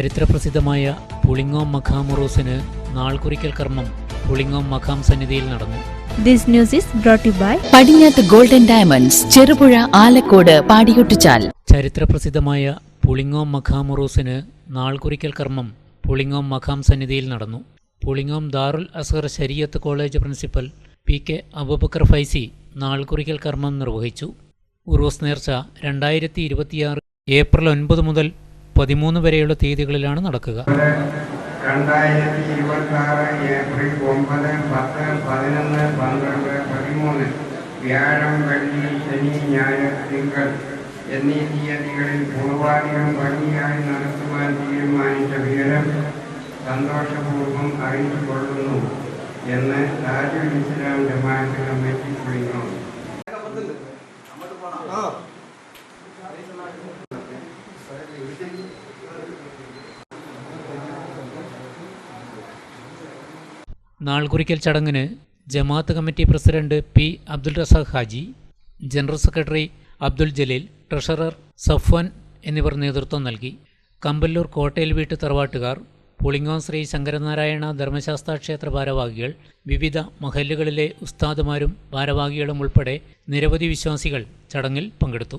ചരിത്രപ്രസിദ്ധമായ പുളിങ്ങോം മഖാമുറൂസിന് നാൾക്കുറിക്കൽ നാൾകുറിക്കൽ കർമ്മം പുളിങ്ങോം മഖാം സന്നിധിയിൽ നടന്നു. This news is brought you by by Padinjath golden diamonds Cherupuzha Alakode Padiyottuchal ചരിത്രപ്രസിദ്ധമായ പുളിങ്ങോം മഖാമുറൂസിന് നാൾക്കുറിക്കൽ കർമ്മം പുളിങ്ങോം മഖാം സന്നിധിയിൽ നടന്നു. Pulingome Darul Azhar Shariath college principal P K Abubakar Faizy നാൾക്കുറിക്കൽ കർമ്മം നിർവഹിച്ചു. ഉറൂസ് നേർച്ച രണ്ടായിരത്തി ഇരുപത്തിയാറ് ഏപ്രിൽ ഒൻപത് മുതൽ പതിമൂന്ന് വരെയുള്ള തീയതികളിലാണ് നടക്കുക. രണ്ടായിരത്തി ഇരുപത്തി ആറ് ഏപ്രിൽ ഒമ്പത് പത്ത് പതിനൊന്ന് പന്ത്രണ്ട് പതിമൂന്ന് വ്യാഴം വെള്ളി ശനി ഞായർ തിങ്കൾ എന്നീ തീയതികളിൽ പൂർവാധികം ഭംഗിയായി നടത്തുവാൻ തീരുമാനിച്ച വിവരം സന്തോഷപൂർവം അറിയിച്ചുകൊള്ളുന്നു എന്ന് താജുൽ ഇസ്ലാം ജമാഅത്ത് കമ്മിറ്റി കുറിക്കുന്നു നാൾകുറിക്കൽ ചടങ്ങിന് ജമാഅത്ത് committee president P Abdul Razak Haji general secretary Abdul Jaleel treasurer Safwan എന്നിവർ നേതൃത്വം നൽകി. കമ്പല്ലൂർ കോട്ടയിൽ വീട്ട് തറവാട്ടുകാർ പുളിങ്ങോം ശ്രീ ശങ്കരനാരായണ ധർമ്മശാസ്ത്ര ക്ഷേത്ര ഭാരവാഹികൾ വിവിധ മഹല്ലുകളിലെ ഉസ്താദുമാരും ഭാരവാഹികളും ഉൾപ്പെടെ നിരവധി വിശ്വാസികൾ ചടങ്ങിൽ പങ്കെടുത്തു.